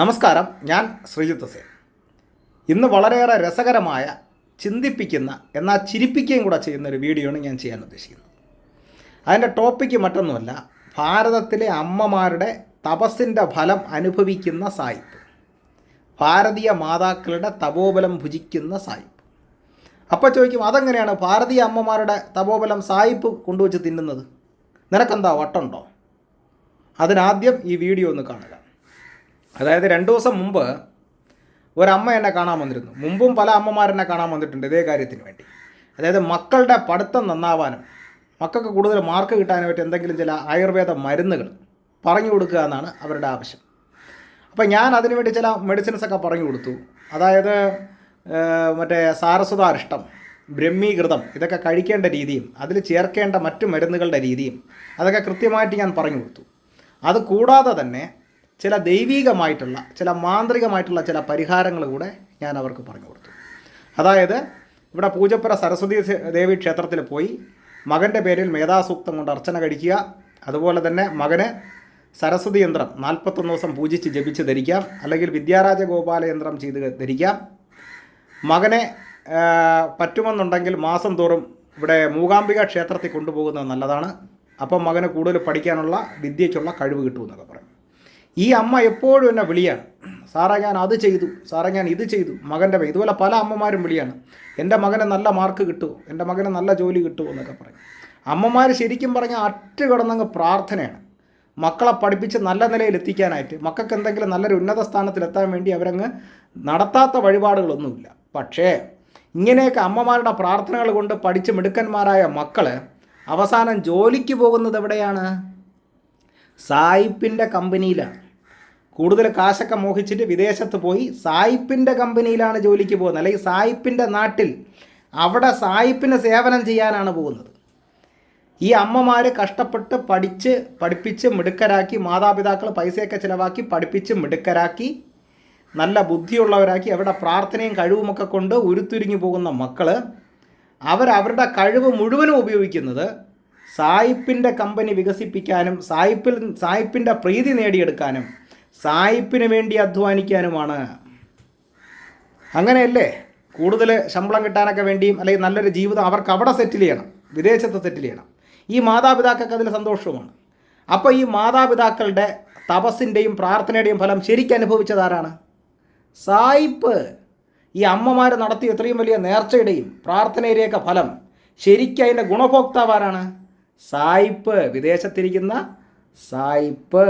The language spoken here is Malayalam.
നമസ്കാരം ഞാൻ ശ്രീജിത്ത് സേൻ ഇന്ന് വളരെയേറെ രസകരമായ ചിന്തിപ്പിക്കുന്ന എന്നാൽ ചിരിപ്പിക്കുകയും കൂടെ ചെയ്യുന്ന ഒരു വീഡിയോയാണ് ഞാൻ ചെയ്യാൻ ഉദ്ദേശിക്കുന്നത്. അതിന്റെ ടോപ്പിക്ക് മറ്റൊന്നുമല്ല ഭാരതത്തിലെ അമ്മമാരുടെ തപസ്സിന്റെ ഫലം അനുഭവിക്കുന്ന സായിപ്പ്. ഭാരതീയ മാതാക്കളുടെ തപോബലം ഭുജിക്കുന്ന സായിപ്പ്. അപ്പോൾ ചോദിക്കും അതെങ്ങനെയാണ് ഭാരതീയ അമ്മമാരുടെ തപോബലം സായിപ്പ് കൊണ്ടുവച്ച് തിന്നുന്നത്? നിനക്കെന്താ വട്ടുണ്ടോ? അതിനാദ്യം ഈ വീഡിയോ ഒന്ന് കാണുക. അതായത് രണ്ട് ദിവസം മുമ്പ് ഒരമ്മ എന്നെ കാണാൻ വന്നിരുന്നു. മുമ്പും പല അമ്മമാരെന്നെ കാണാൻ വന്നിട്ടുണ്ട് ഇതേ കാര്യത്തിന് വേണ്ടി. അതായത് മക്കളുടെ പഠിത്തം നന്നാവാനും മക്കൾക്ക് കൂടുതൽ മാർക്ക് കിട്ടാനും പറ്റി എന്തെങ്കിലും ചില ആയുർവേദ മരുന്നുകൾ പറഞ്ഞു കൊടുക്കുക എന്നാണ് അവരുടെ ആവശ്യം. അപ്പോൾ ഞാൻ അതിനുവേണ്ടി ചില മെഡിസിൻസൊക്കെ പറഞ്ഞു കൊടുത്തു. അതായത് മറ്റേ സാരസ്വതാരിഷ്ടം ബ്രഹ്മീകൃതം ഇതൊക്കെ കഴിക്കേണ്ട രീതിയും അതിൽ ചേർക്കേണ്ട മറ്റു മരുന്നുകളുടെ രീതിയും അതൊക്കെ കൃത്യമായിട്ട് ഞാൻ പറഞ്ഞു കൊടുത്തു. അത് കൂടാതെ തന്നെ ചില ദൈവീകമായിട്ടുള്ള ചില മാന്ത്രികമായിട്ടുള്ള ചില പരിഹാരങ്ങൾ കൂടെ ഞാൻ അവർക്ക് പറഞ്ഞു കൊടുത്തു. അതായത് ഇവിടെ പൂജപ്പുര സരസ്വതി ദേവി ക്ഷേത്രത്തിൽ പോയി മകന്റെ പേരിൽ മേധാസൂക്തം കൊണ്ട് അർച്ചന കഴിക്കുക അതുപോലെ തന്നെ മകന് സരസ്വതി യന്ത്രം നാൽപ്പത്തൊന്ന് ദിവസം പൂജിച്ച് ജപിച്ച് ധരിക്കാം അല്ലെങ്കിൽ വിദ്യാരാജ ഗോപാല യന്ത്രം ചെയ്ത് ധരിക്കാം. മകനെ പറ്റുമെന്നുണ്ടെങ്കിൽ മാസം തോറും ഇവിടെ മൂകാംബിക ക്ഷേത്രത്തിൽ കൊണ്ടുപോകുന്നത് നല്ലതാണ്. അപ്പം മകന് കൂടുതൽ പഠിക്കാനുള്ള വിദ്യയ്ക്കുള്ള കഴിവ് കിട്ടുമെന്നൊക്കെ പറയും. ഈ അമ്മ എപ്പോഴും എന്നെ വിളിയാണ്. സാറേ ഞാൻ അത് ചെയ്തു. സാറേ ഞാൻ ഇത് ചെയ്തു. മകന്റെ ഇതുപോലെ പല അമ്മമാരും വിളിയാണ്. എന്റെ മകന് നല്ല മാർക്ക് കിട്ടുമോ എന്റെ മകന് നല്ല ജോലി കിട്ടുമോ എന്നൊക്കെ പറയും. അമ്മമാർ ശരിക്കും പറഞ്ഞാൽ അറ്റ് കിടന്നങ്ങ് പ്രാർത്ഥനയാണ്. മക്കളെ പഠിപ്പിച്ച് നല്ല നിലയിൽ എത്തിക്കാനായിട്ട് മക്കൾക്ക് എന്തെങ്കിലും നല്ലൊരു ഉന്നത സ്ഥാനത്തിലെത്താൻ വേണ്ടി അവരങ്ങ് നടത്താത്ത വഴിപാടുകളൊന്നുമില്ല. പക്ഷേ ഇങ്ങനെയൊക്കെ അമ്മമാരുടെ പ്രാർത്ഥനകൾ കൊണ്ട് പഠിച്ച് മിടുക്കന്മാരായ മക്കൾ അവസാനം ജോലിക്ക് പോകുന്നത് എവിടെയാണ്? സായിപ്പിന്റെ കമ്പനിയിലാണ്. കൂടുതൽ കാശൊക്കെ മോഹിച്ചിട്ട് വിദേശത്ത് പോയി സായിപ്പിന്റെ കമ്പനിയിലാണ് ജോലിക്ക് പോകുന്നത്. അല്ലെങ്കിൽ സായിപ്പിന്റെ നാട്ടിൽ അവിടെ സായിപ്പിന് സേവനം ചെയ്യാനാണ് പോകുന്നത്. ഈ അമ്മമാർ കഷ്ടപ്പെട്ട് പഠിച്ച് പഠിപ്പിച്ച് മിടുക്കരാക്കി മാതാപിതാക്കൾ പൈസയൊക്കെ ചിലവാക്കി പഠിപ്പിച്ച് മിടുക്കരാക്കി നല്ല ബുദ്ധിയുള്ളവരാക്കി അവരുടെ പ്രാർത്ഥനയും കഴിവുമൊക്കെ കൊണ്ട് ഉരുത്തിരിഞ്ഞു പോകുന്ന മക്കൾ അവരവരുടെ കഴിവ് മുഴുവനും ഉപയോഗിക്കുന്നത് സായിപ്പിന്റെ കമ്പനി വികസിപ്പിക്കാനും സായിപ്പിൽ സായിപ്പിന്റെ പ്രീതി നേടിയെടുക്കാനും സായിപ്പിന് വേണ്ടി അധ്വാനിക്കാനുമാണ്. അങ്ങനെയല്ലേ? കൂടുതൽ ശമ്പളം കിട്ടാനൊക്കെ വേണ്ടിയും അല്ലെങ്കിൽ നല്ലൊരു ജീവിതം അവർക്ക് അവിടെ സെറ്റിൽ ചെയ്യണം. വിദേശത്ത് സെറ്റിൽ ചെയ്യണം. ഈ മാതാപിതാക്കൾക്ക് അതിൽ സന്തോഷവുമാണ്. അപ്പോൾ ഈ മാതാപിതാക്കളുടെ തപസ്സിന്റെയും പ്രാർത്ഥനയുടെയും ഫലം ശരിക്കും അനുഭവിച്ചതാരാണ് സായിപ്പ്. ഈ അമ്മമാർ നടത്തിയ ഇത്രയും വലിയ നേർച്ചയുടെയും പ്രാർത്ഥനയുടെയൊക്കെ ഫലം ശരിക്കും അതിന്റെ ഗുണഭോക്താവാരാണ് സായിപ്പ് വിദേശത്തിരിക്കുന്ന സായിപ്പ്.